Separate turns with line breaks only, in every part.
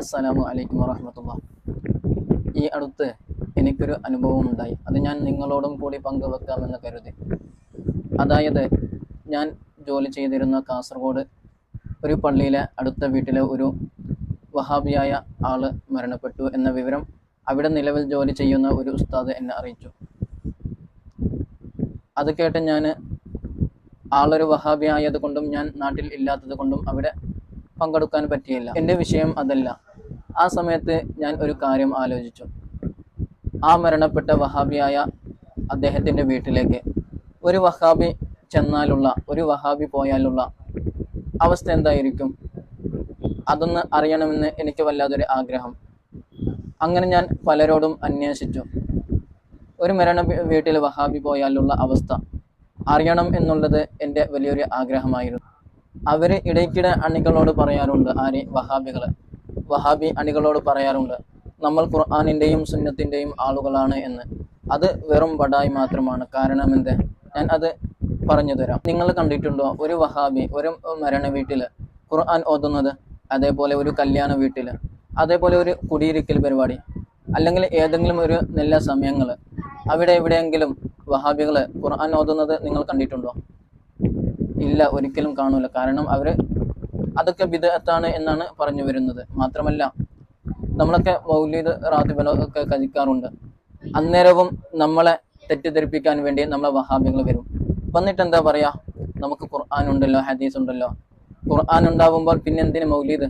അസ്സലാമു അലൈക്കും വറഹമത്തുള്ള ഈ അടുത്ത് എനിക്കൊരു അനുഭവം ഉണ്ടായി അത് ഞാൻ നിങ്ങളോടും കൂടി പങ്കുവെക്കാമെന്ന് കരുതി. അതായത് ഞാൻ ജോലി ചെയ്തിരുന്ന കാസർഗോഡ് ഒരു പള്ളിയിലെ അടുത്ത വീട്ടിലെ ഒരു വഹാബിയായ ആൾ മരണപ്പെട്ടു എന്ന വിവരം അവിടെ നിലവിൽ ജോലി ചെയ്യുന്ന ഒരു ഉസ്താദ് എന്നെ അറിയിച്ചു. അത് കേട്ട് ഞാൻ ആളൊരു വഹാബി ആയതുകൊണ്ടും ഞാൻ നാട്ടിൽ ഇല്ലാത്തത് കൊണ്ടും അവിടെ പങ്കെടുക്കാൻ പറ്റിയില്ല. എന്റെ വിഷയം അതല്ല. ആ സമയത്ത് ഞാൻ ഒരു കാര്യം ആലോചിച്ചു. ആ മരണപ്പെട്ട വഹാബിയായ അദ്ദേഹത്തിന്റെ വീട്ടിലേക്ക് ഒരു വഹാബി ചെന്നാലുള്ള ഒരു വഹാബി പോയാലുള്ള അവസ്ഥ എന്തായിരിക്കും? അതൊന്ന് അറിയണമെന്ന് എനിക്ക് വല്ലാതൊരു ആഗ്രഹം. അങ്ങനെ ഞാൻ പലരോടും അന്വേഷിച്ചു. ഒരു മരണ വീട്ടിൽ വഹാബി പോയാലുള്ള അവസ്ഥ അറിയണം എന്നുള്ളത് എന്റെ വലിയൊരു ആഗ്രഹമായിരുന്നു. അവർ ഇടയ്ക്കിടെ അണികളോട് പറയാറുണ്ട് ആര്? വഹാബികൾ വഹാബി അണികളോട് പറയാറുണ്ട് നമ്മൾ ഖുർആാനിന്റെയും സുന്നത്തിന്റെയും ആളുകളാണ് എന്ന്. അത് വെറും വടായി മാത്രമാണ്. കാരണം എന്ത്? ഞാൻ അത് പറഞ്ഞു തരാം. നിങ്ങൾ കണ്ടിട്ടുണ്ടോ? ഒരു വഹാബി ഒരു മരണ വീട്ടിൽ ഖുർആൻ ഓതുന്നത് അതേപോലെ ഒരു കല്യാണ വീട്ടിൽ അതേപോലെ ഒരു കുടിയിരിക്കൽ പരിപാടി അല്ലെങ്കിൽ ഏതെങ്കിലും ഒരു നല്ല സമയങ്ങൾ അവിടെ എവിടെയെങ്കിലും വഹാബികൾ ഖുർആൻ ഓതുന്നത് നിങ്ങൾ കണ്ടിട്ടുണ്ടോ? ഇല്ല ഒരിക്കലും കാണൂല. കാരണം അവർ അതൊക്കെ ബിദഅത്താണ് എന്നാണ് പറഞ്ഞു വരുന്നത്. മാത്രമല്ല നമ്മളൊക്കെ മൗലീദ് റാത്തിബലോ ഒക്കെ കഴിക്കാറുണ്ട് അന്നേരവും നമ്മളെ തെറ്റിദ്ധരിപ്പിക്കാൻ വേണ്ടി നമ്മളെ വഹാബികൾ വരും. വന്നിട്ട് എന്താ പറയാ? നമുക്ക് ഖുർആൻ ഉണ്ടല്ലോ ഹദീസ് ഉണ്ടല്ലോ. ഖുർആൻ ഉണ്ടാവുമ്പോൾ പിന്നെന്തിന് മൗലീദ്?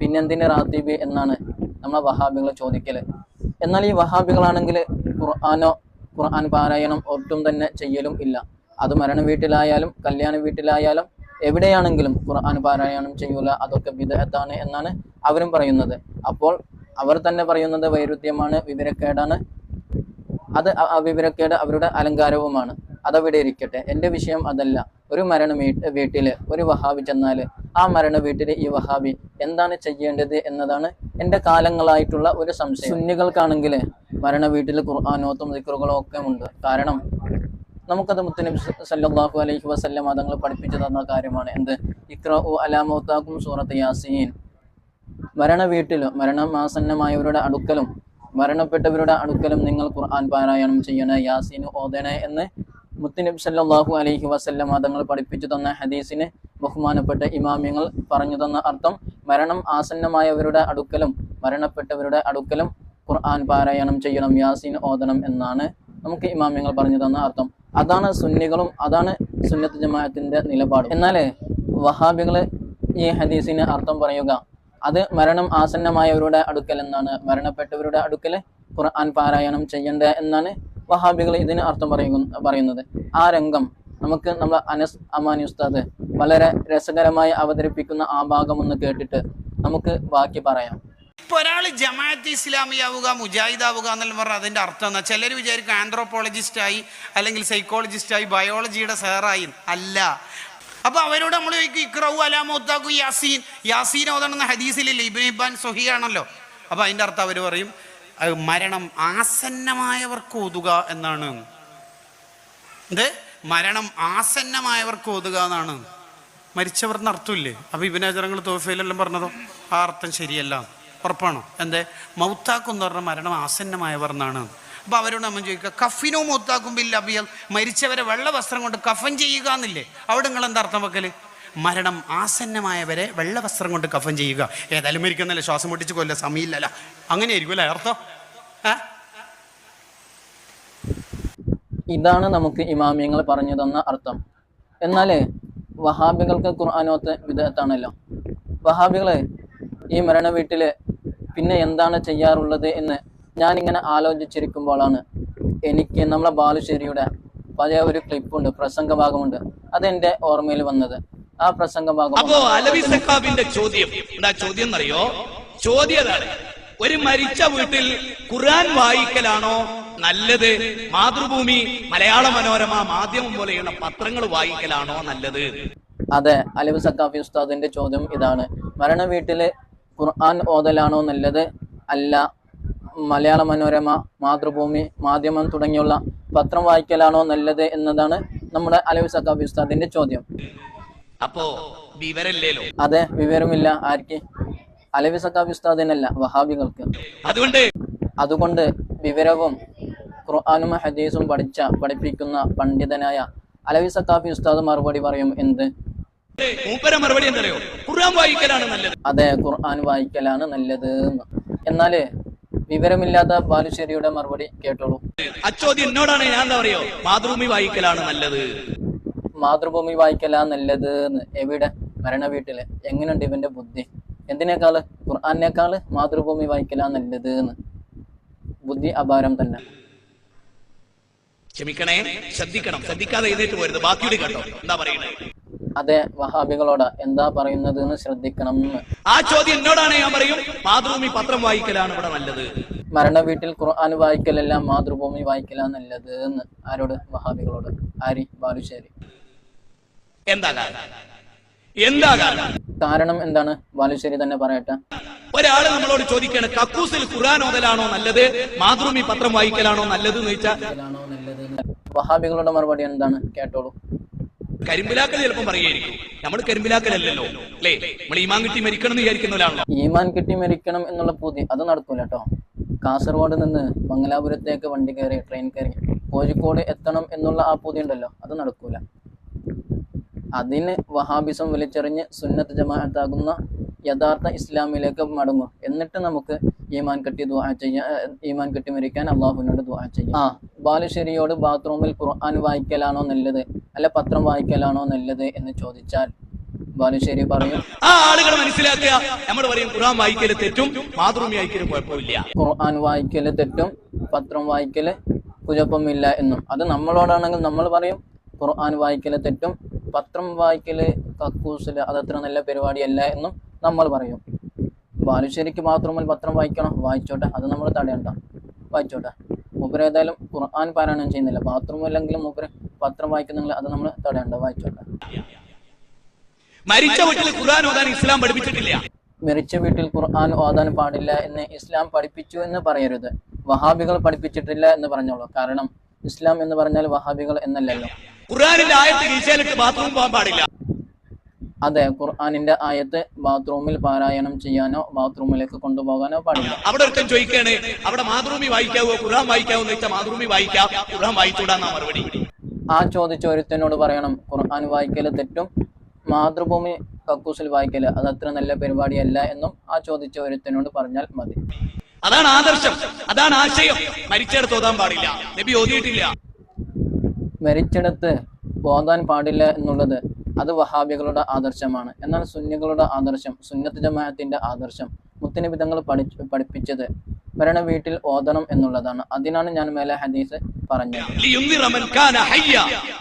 പിന്നെന്തിന് റാത്തീബ് എന്നാണ് നമ്മളെ വഹാബികൾ ചോദിക്കൽ. എന്നാൽ ഈ വഹാബികളാണെങ്കിൽ ഖുർആനോ ഖുർആൻ പാരായണം ഒട്ടും തന്നെ ചെയ്യലും ഇല്ല. അത് മരണ വീട്ടിലായാലും കല്യാണ വീട്ടിലായാലും എവിടെയാണെങ്കിലും ഖുർആൻ പാരായണം ചെയ്യൂല അതൊക്കെ വിദഗ്ധാണ് എന്നാണ് അവരും പറയുന്നത്. അപ്പോൾ അവർ തന്നെ പറയുന്നത് വൈരുദ്ധ്യമാണ് വിവരക്കേടാണ്. അത് വിവരക്കേട് അവരുടെ അലങ്കാരവുമാണ്. അതവിടെ ഇരിക്കട്ടെ. എന്റെ വിഷയം അതല്ല. ഒരു മരണ വീട്ടിൽ ഒരു വഹാബി ചെന്നാൽ ആ മരണ വീട്ടിൽ ഈ വഹാബി എന്താണ് ചെയ്യേണ്ടത് എന്നതാണ് എന്റെ കാലങ്ങളായിട്ടുള്ള ഒരു സംശയം. സുന്നികൾക്കാണെങ്കിൽ മരണ വീട്ടിൽ ഖുർആാനോത്തും ദിക്കറുകളും ഒക്കെ ഉണ്ട്. കാരണം നമുക്കത് മുത്തനബി സല്ലാഹു അലൈഹി വസല്ലം തങ്ങൾ പഠിപ്പിച്ചു തന്ന കാര്യമാണ്. എന്ത്? ഇക്ര ഉ അലാമോത്താക്കും സൂറത്ത് യാസീൻ. മരണ വീട്ടിലും മരണമാസന്നമായവരുടെ അടുക്കലും മരണപ്പെട്ടവരുടെ അടുക്കലും നിങ്ങൾ ഖുർആൻ പാരായണം ചെയ്യണേ യാസീൻ ഓതണേ എന്ന് മുത്തനബി സല്ലാഹു അലൈഹി വസല്ലം തങ്ങൾ പഠിപ്പിച്ചു തന്ന ഹദീസിന് ബഹുമാനപ്പെട്ട ഇമാമ്യങ്ങൾ പറഞ്ഞു തന്ന അർത്ഥം മരണം ആസന്നമായവരുടെ അടുക്കലും മരണപ്പെട്ടവരുടെ അടുക്കലും ഖുർആൻ പാരായണം ചെയ്യണം യാസീൻ ഓതണം എന്നാണ് നമുക്ക് ഇമാമ്യങ്ങൾ പറഞ്ഞു തന്ന അർത്ഥം. അതാണ് സുന്നികളും അതാണ് സുന്നത്ത് ജമാഅത്തിന്റെ നിലപാട്. എന്നാൽ വഹാബികൾ ഈ ഹദീസിന് അർത്ഥം പറയുക അത് മരണം ആസന്നമായവരുടെ അടുക്കൽ എന്നാണ്. മരണപ്പെട്ടവരുടെ അടുക്കൽ ഖുർആൻ പാരായണം ചെയ്യേണ്ട എന്നാണ് വഹാബികൾ ഇതിന് അർത്ഥം പറയുന്ന പറയുന്നത്. ആ രംഗം നമുക്ക് നമ്മൾ അനസ് അമാനി ഉസ്താദ് വളരെ രസകരമായി അവതരിപ്പിക്കുന്ന ആ ഭാഗം ഒന്ന് കേട്ടിട്ട് നമുക്ക് ബാക്കി പറയാം.
ഇപ്പൊ ഒരാൾ ജമാഅത്ത് ഇസ്ലാമിയാവുക മുജാഹിദാവുക എന്നെല്ലാം പറഞ്ഞാൽ അതിന്റെ അർത്ഥം എന്നാൽ ചിലർ വിചാരിക്കും ആന്ത്രോപോളജിസ്റ്റ് ആയി അല്ലെങ്കിൽ സൈക്കോളജിസ്റ്റായി ബയോളജിയുടെ സാറായി അല്ല. അപ്പോൾ അവരോട് നമ്മൾ ചോദിക്കും ഇക്രവു അലാമോത്താക്കു യാസീൻ. യാസീൻ ഓതണമെന്ന ഹദീസിലില്ല? ഇബിൻ ഇബാൻ സൊഹിയാണല്ലോ അപ്പോൾ അതിന്റെ അർത്ഥം അവർ പറയും മരണം ആസന്നമായവർക്ക് ഓതുക എന്നാണ്. എന്ത്? മരണം ആസന്നമായവർക്ക് ഓതുക എന്നാണ്. മരിച്ചവർ അർത്ഥമില്ലേ? അപ്പൊ ഇബിനാചരങ്ങൾ തോഫയിലെല്ലാം പറഞ്ഞതോ? ആ അർത്ഥം ശരിയല്ല. ഉറപ്പാണോ? എന്തേ? മൗത്താക്കും എന്ന് പറഞ്ഞ മരണം ആസന്നമായവർ എന്നാണ്. അപ്പോൾ അവരോട് നമ്മൾ ചോദിക്കുക കഫിനോ മൗത്താക്കും ബില്ല അബിയൽ? മരിച്ചവരെ വെള്ള വസ്ത്രം കൊണ്ട് കഫൻ ചെയ്യുക എന്നില്ലേ? അവിടെ നിങ്ങൾ എന്താ അർത്ഥം വെക്കൽ മരണം ആസന്നമായവരെ വെള്ള വസ്ത്രം കൊണ്ട് കഫൻ ചെയ്യുക. ഏതായാലും മരിക്കുന്നല്ലേ? ശ്വാസം പൊട്ടിച്ച് കൊല്ല സമയമില്ലല്ല. അങ്ങനെയായിരിക്കും അല്ലേ അർത്ഥം
ഇതാണ് നമുക്ക് ഇമാമിയങ്ങൾ പറഞ്ഞു തന്ന അർത്ഥം. എന്നാൽ വഹാബികൾക്ക് ഖുർആാനോത്ത് വിധത്താണല്ലോ വഹാബികളെ ഈ മരണ വീട്ടിൽ പിന്നെ എന്താണ് ചെയ്യാറുള്ളത് എന്ന് ഞാനിങ്ങനെ ആലോചിച്ചിരിക്കുമ്പോഴാണ് എനിക്ക് നമ്മളെ ബാലുശ്ശേരിയുടെ പഴയ ഒരു ക്ലിപ്പുണ്ട് പ്രസംഗ ഭാഗമുണ്ട് അതെന്റെ ഓർമ്മയിൽ വന്നത്. ആ പ്രസംഗ ഭാഗം
അപ്പോ അലവി സഖാബിന്റെ ചോദ്യം. എന്താ ചോദ്യം എന്നറിയോ? ചോദ്യം ഒരു മരിച്ച വീട്ടിൽ ഖുർആൻ വായിക്കലാണോ നല്ലത്? മാതൃഭൂമി മലയാള മനോരമ മാധ്യമം പോലെയുള്ള പത്രങ്ങൾ വായിക്കലാണോ നല്ലത്?
അതെ അലിബ് സക്കാഫി ഉസ്താദിന്റെ ചോദ്യം ഇതാണ്. മരണ വീട്ടിൽ ഖുർആൻ ഓതലാണോ നല്ലത്? അല്ല. മലയാള മനോരമ മാതൃഭൂമി മാധ്യമം തുടങ്ങിയുള്ള പത്രം വായിക്കലാണോ നല്ലത് എന്നതാണ് നമ്മുടെ അലവി സക്കാഫി ഉസ്താദിന്റെ ചോദ്യം.
അപ്പോ വിവരമില്ലല്ലോ.
അതെ വിവരമില്ല. ആർക്ക്? അലവി സക്കാബി ഉസ്താദിനല്ല വഹാബികൾക്ക്.
അതുകൊണ്ട്?
അതുകൊണ്ട് വിവരവും ഖുർആാനും ഹദീസും പഠിച്ച പഠിപ്പിക്കുന്ന പണ്ഡിതനായ അലവി സക്കാഫി ഉസ്താദ് മറുപടി പറയും എന്ത്?
മൂപ്പര മറുപടി എന്തറിയോ ഖുർആൻ വായിക്കലാണ് നല്ലത്.
അതെ ഖുർആൻ വായിക്കലാണ് നല്ലത് എന്ന്. എന്നാൽ വിവരമില്ലാത്ത ബാലുശ്ശേരിയുടെ മറുപടി കേട്ടോളൂ.
അച്ചോദ്യം എന്നോടാണ് ഞാൻ എന്താ പറയോ മാതൃഭൂമി വായിക്കലാണ് നല്ലത്.
മാതൃഭൂമി വായിക്കലാ നല്ലത് എവിടെ? മരണ വീട്ടിൽ എങ്ങനെയുണ്ട് ഇവന്റെ ബുദ്ധി? എന്തിനേക്കാൾ? ഖുർആാനേക്കാൾ മാതൃഭൂമി വായിക്കലാ നല്ലത് ബുദ്ധി അപാരം തന്നെ.
ക്ഷമിക്കണേ ശ്രദ്ധിക്കണം. ശ്രദ്ധിക്കാതെ എഴുന്നേറ്റ് പോരുത്. ബാക്കിയുടെ കേട്ടോ. എന്താ പറയണേ?
അതെ വഹാബികളോട് എന്താ പറയുന്നത് എന്ന് ശ്രദ്ധിക്കണം.
ആ ചോദ്യം എന്നോടാണ് ഞാൻ പറയും? മാതൃഭൂമി പത്രം വായിക്കലാണ് ഇവിടെ നല്ലത്.
മരണ വീട്ടിൽ ഖുർആൻ വായിക്കലല്ല മാതൃഭൂമി വായിക്കലാ നല്ലത് എന്ന്. ആരോട്? വഹാബികളോട്. ആരി? ബാലുശ്ശേരി.
എന്താ കാരണം? എന്താ കാരണം?
എന്താണ്? ബാലുശ്ശേരി തന്നെ പറയട്ടെ.
ഒരാൾ നമ്മളോട് ചോദിക്കാണ് കക്കൂസിൽ ഖുർആൻ ഓതലാണോ നല്ലത്? മാതൃഭൂമി പത്രം വായിക്കലാണോ നല്ലത്? എന്ന് വെച്ചാൽ.
വഹാബികളുടെ മറുപടി എന്താണ്? കേട്ടോളൂ.
കരിമ്പിലാക്കൽ ചിലപ്പം പറയുമായിരിക്കും. നമ്മൾ കരിമ്പിലാക്കലല്ലല്ലോ. അല്ലേ? നമ്മൾ ഈമാൻ കിട്ടി മരിക്കണം എന്ന് വിചാരിക്കുന്നവരാണല്ലോ
ഈമാൻ കിട്ടി മരിക്കണം എന്നുള്ള പൂതി അത് നടക്കൂല കേട്ടോ. കാസർഗോഡ് നിന്ന് മംഗലാപുരത്തേക്ക് വണ്ടി കയറി ട്രെയിൻ കയറി കോഴിക്കോട് എത്തണം എന്നുള്ള ആ പൂതി ഉണ്ടല്ലോ. അത് നടക്കൂല. അതിന് വഹാബിസം വലിച്ചെറിഞ്ഞ് സുന്നത്ത് ജമാഅത്താകുന്ന യഥാർത്ഥ ഇസ്ലാമിലേക്ക് മടങ്ങും. എന്നിട്ട് നമുക്ക് ഈമാൻ കെട്ടി ദുആ ചെയ്യാൻ ഈമാൻ കെട്ടി മരിക്കാൻ അള്ളാഹുവിനോട് ദുആ ചെയ്യാം. ആ ബാലുശ്ശേരിയോട് ബാത്റൂമിൽ ഖുർആൻ വായിക്കലാണോ നല്ലത്? അല്ല പത്രം വായിക്കലാണോ നല്ലത് എന്ന് ചോദിച്ചാൽ ബാലുശ്ശേരി പറയും.
ആ ആളുകൾ മനസ്സിലാക്കുക. നമ്മൾ പറയും ഖുർആൻ വായിക്കൽ തെറ്റും മാതൃഭൂമി വായിക്കൽ കുഴപ്പമില്ല.
ഖുർആൻ വായിക്കൽ തെറ്റും പത്രം വായിക്കൽ കുഴപ്പമില്ല എന്നും. അത് നമ്മളോടാണെങ്കിൽ നമ്മൾ പറയും ഖുർആൻ വായിക്കൽ തെറ്റും പത്രം വായിക്കൽ കക്കൂസിൽ അതത്ര നല്ല പരിപാടിയല്ല എന്നും നമ്മൾ പറയും. ബാലുശ്ശേരിക്ക് ബാത്റൂമിൽ പത്രം വായിക്കണം? വായിച്ചോട്ടെ. അത് നമ്മൾ തടയണ്ട. വായിച്ചോട്ടെ. മൂപ്പര് ഏതായാലും ഖുർആൻ പാരായണം ചെയ്യുന്നില്ല. ബാത്റൂം അല്ലെങ്കിലും മൂപ്പര് പത്രം വായിക്കുന്നെങ്കിൽ അത് നമ്മൾ തടയണ്ട വായിച്ചോട്ടെ
മരിച്ച വീട്ടിൽ ഖുർആൻ ഓതാൻ ഇസ്ലാം പഠിപ്പിച്ചിട്ടില്ല.
മരിച്ച വീട്ടിൽ ഖുർആൻ ഓതാൻ പാടില്ല എന്ന് ഇസ്ലാം പഠിപ്പിച്ചു എന്ന് പറയരുത്. വഹാബികൾ പഠിപ്പിച്ചിട്ടില്ല എന്ന് പറഞ്ഞോളൂ. കാരണം ഇസ്ലാം എന്ന് പറഞ്ഞാൽ വഹാബികൾ എന്നല്ലല്ലോ.
ഖുർആനിന്റെ ആയത്ത് ബാത്റൂം പോകാൻ പാടില്ല.
അതെ ഖുർആാനിന്റെ ആയത്ത് ബാത്റൂമിൽ പാരായണം ചെയ്യാനോ ബാത്റൂമിലേക്ക് കൊണ്ടുപോകാനോ പാടില്ല.
അവിടെ ഒരുത്തൻ ചോദിക്കാണ് അവിടെ മാതൃഭൂമി വായിക്കാവോ? ഖുർആൻ വായിക്കാവോ എന്ന് വെച്ചാൽ മാതൃഭൂമി വായിക്കാം ഖുർആൻ വായിച്ചൂടാന്നാ മറുപടി.
ആ ചോദിച്ച ഒരുത്തനോട് പറയണം ഖുർആൻ വായിക്കൽ തെറ്റും മാതൃഭൂമി കക്കൂസിൽ വായിക്കൽ അത് അത്ര നല്ല പരിപാടിയല്ല എന്നും ആ ചോദിച്ച ഒരുത്തനോട് പറഞ്ഞാൽ മതി.
അതാണ് ആദർശം അതാണ് ആശയം. മരിച്ചിടത്ത് ഓതാൻ പാടില്ല നബി ഓതിയിട്ടില്ല.
മരിച്ചിടത്ത് ഓതാൻ പാടില്ല എന്നുള്ളത് അത് വഹാബികളുടെ ആദർശമാണ്. എന്നാൽ സുന്നികളുടെ ആദർശം സുന്നത്ത് ജമാഅത്തിന്റെ ആദർശം. മുത്തനബി തങ്ങൾ പഠി പഠിപ്പിച്ചത് മരണ വീട്ടിൽ ഓതണം എന്നുള്ളതാണ്. അതിനാണ് ഞാൻ മേലെ ഹദീസ് പറഞ്ഞത്.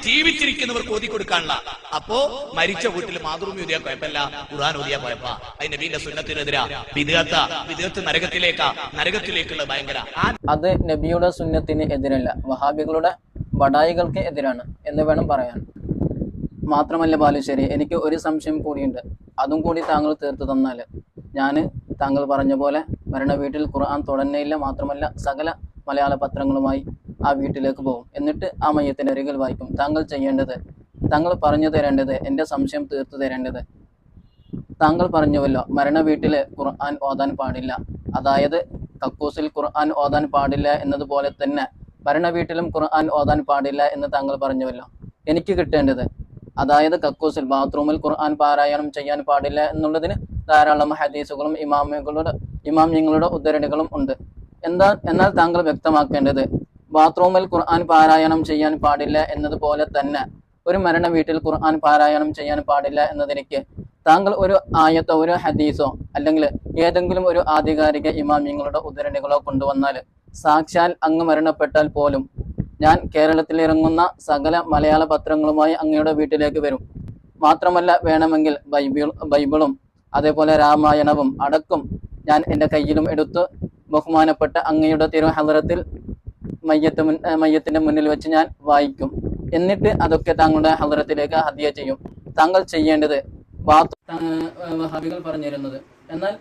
ജീവിച്ചിരിക്കുന്നവർക്ക് ഓതി കൊടുക്കാനുള്ള അപ്പോ മരിച്ച വീട്ടിൽ മാതൃഭൂമി ഓതിയാ കുഴപ്പമില്ല ഖുർആൻ ഓതിയാ കുഴപ്പ അത് നബീന്റെ സുന്നത്തിനെതിരാ വിദേഹത്ത വിദേഹത്ത് നരകത്തിലേക്കാ നരകത്തിലേക്കുള്ള ഭയങ്കര
അത് നബിയുടെ സുന്നത്തിന് എതിരല്ല വഹാബികളുടെ ബഡായികൾക്ക് എതിരാണ് എന്ന് വേണം പറയാൻ. മാത്രമല്ല ബാലുശ്ശേരി എനിക്ക് ഒരു സംശയം കൂടിയുണ്ട്. അതും കൂടി താങ്കൾ തീർത്തു തന്നാൽ ഞാൻ താങ്കൾ പറഞ്ഞ പോലെ മരണ വീട്ടിൽ ഖുർആൻ തുടങ്ങയില്ല മാത്രമല്ല സകല മലയാള പത്രങ്ങളുമായി ആ വീട്ടിലേക്ക് പോകും. എന്നിട്ട് ആ മയ്യത്തിന്റെ അരികിൽ വായിക്കും. താങ്കൾ ചെയ്യേണ്ടത് താങ്കൾ പറഞ്ഞു തരേണ്ടത് എന്റെ സംശയം തീർത്തു തരേണ്ടത്. താങ്കൾ പറഞ്ഞുവല്ലോ മരണ വീട്ടിൽ ഖുർആൻ ഓതാൻ പാടില്ല. അതായത് കക്കൂസിൽ ഖുർആൻ ഓതാൻ പാടില്ല എന്നതുപോലെ തന്നെ മരണ വീട്ടിലും ഖുർആൻ ഓതാൻ പാടില്ല എന്ന് താങ്കൾ പറഞ്ഞുവല്ലോ. എനിക്ക് കിട്ടേണ്ടത് അതായത് കക്കൂസിൽ ബാത്റൂമിൽ ഖുർആൻ പാരായണം ചെയ്യാൻ പാടില്ല എന്നുള്ളതിന് ധാരാളം ഹദീസുകളും ഇമാമുകളുടെ ഇമാമിങ്ങളുടെ ഉദ്ധരണികളും ഉണ്ട്. എന്താ എന്നാൽ താങ്കൾ വ്യക്തമാക്കേണ്ടത് ബാത്റൂമിൽ ഖുർആൻ പാരായണം ചെയ്യാൻ പാടില്ല എന്നതുപോലെ തന്നെ ഒരു മരണ വീട്ടിൽ ഖുർആൻ പാരായണം ചെയ്യാൻ പാടില്ല എന്നതിലേക്ക് താങ്കൾ ഒരു ആയത്തോ ഒരു ഹദീസോ അല്ലെങ്കിൽ ഏതെങ്കിലും ഒരു ആധികാരിക ഇമാമിങ്ങളുടെ ഉദ്ധരണികളോ കൊണ്ടുവന്നാൽ സാക്ഷാൽ അങ്ങ് മരണപ്പെട്ടാൽ പോലും ഞാൻ കേരളത്തിൽ ഇറങ്ങുന്ന സകല മലയാള പത്രങ്ങളുമായി അങ്ങയുടെ വീട്ടിലേക്ക് വരും. മാത്രമല്ല വേണമെങ്കിൽ ബൈബിൾ ബൈബിളും അതേപോലെ രാമായണവും അടക്കം ഞാൻ എന്റെ കയ്യിലും എടുത്ത് ബഹുമാനപ്പെട്ട അങ്ങയുടെ തിരുഹലറത്തിൽ മയ്യത്ത് മുൻ മയ്യത്തിന്റെ മുന്നിൽ വെച്ച് ഞാൻ വായിക്കും. എന്നിട്ട് അതൊക്കെ താങ്കളുടെ ഹലറത്തിലേക്ക് ഹദിയ ചെയ്യും. താങ്കൾ ചെയ്യേണ്ടത് ബാത്ത് വഹാബികൾ പറഞ്ഞിരുന്നത്. എന്നാൽ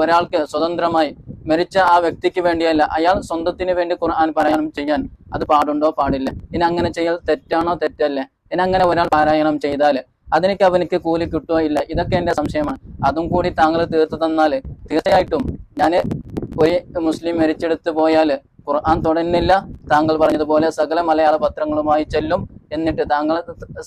ഒരാൾക്ക് സ്വതന്ത്രമായി മരിച്ച ആ വ്യക്തിക്ക് വേണ്ടിയല്ല. അയാൾ സ്വന്തത്തിന് വേണ്ടി ഖുർആൻ പാരായണം ചെയ്യാൻ അത് പാടുണ്ടോ? പാടില്ല. ഇനി അങ്ങനെ ചെയ്യൽ തെറ്റാണോ? തെറ്റല്ലേ. ഇനി അങ്ങനെ ഒരാൾ പാരായണം ചെയ്താൽ അതിനൊക്കെ അവനിക്ക് കൂലി കിട്ടുമോ ഇല്ല. ഇതൊക്കെ എന്റെ സംശയമാണ്. അതും കൂടി താങ്കൾ തീർത്തു തന്നാൽ തീർച്ചയായിട്ടും ഞാൻ ഒരു മുസ്ലിം മരിച്ചെടുത്ത് പോയാൽ ഖുർആൻ തുടരുന്നില്ല താങ്കൾ പറഞ്ഞതുപോലെ സകല മലയാള പത്രങ്ങളുമായി ചെല്ലും. എന്നിട്ട് താങ്കൾ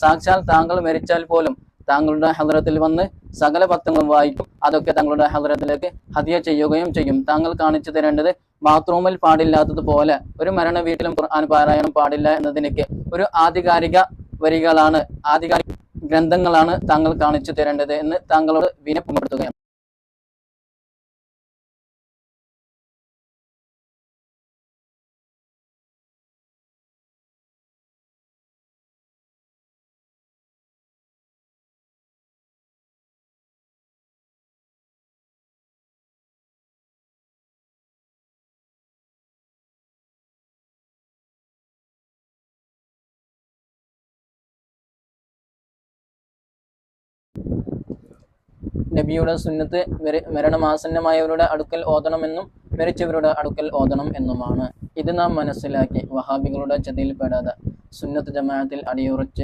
സാക്ഷാൽ താങ്കൾ മരിച്ചാൽ പോലും താങ്കളുടെ ഹദ്രത്തിൽ വന്ന് സകല പത്രങ്ങളും വായിക്കും. അതൊക്കെ താങ്കളുടെ ഹദ്രത്തിലേക്ക് ഹതിയ ചെയ്യുകയും ചെയ്യും. താങ്കൾ കാണിച്ചു തരേണ്ടത് ബാത്റൂമിൽ പാടില്ലാത്തതുപോലെ ഒരു മരണ വീട്ടിലും ഖുർആൻ പാരായണം പാടില്ല എന്നതിനൊക്കെ ഒരു ആധികാരിക വരികളാണ് ആധികാരിക ഗ്രന്ഥങ്ങളാണ് താങ്കൾ കാണിച്ചു തരേണ്ടത് എന്ന് താങ്കളോട് വിനപ്പുമപ്പെടുത്തുകയാണ് നബിയുടെ സുന്നത്ത് മര- മരണമാസന്നമായവരുടെ അടുക്കൽ ഓതണമെന്നും മരിച്ചവരുടെ അടുക്കൽ ഓതണം എന്നുമാണ്. ഇത് നാം മനസ്സിലാക്കി വഹാബികളുടെ ചതിയിൽപ്പെടാതെ സുന്നത്ത് ജമാഅത്തിൽ അടിയുറച്ച്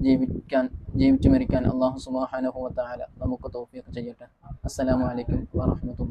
ജീവിക്കാൻ ജീവിച്ചു മരിക്കാൻ അള്ളാഹു സുബ്ഹാനഹു വ നമുക്ക് തോഫിയൊക്കെ ചെയ്യട്ടെ. അസ്സലാമു അലൈക്കും വറഹ്മത്തുള്ളാഹി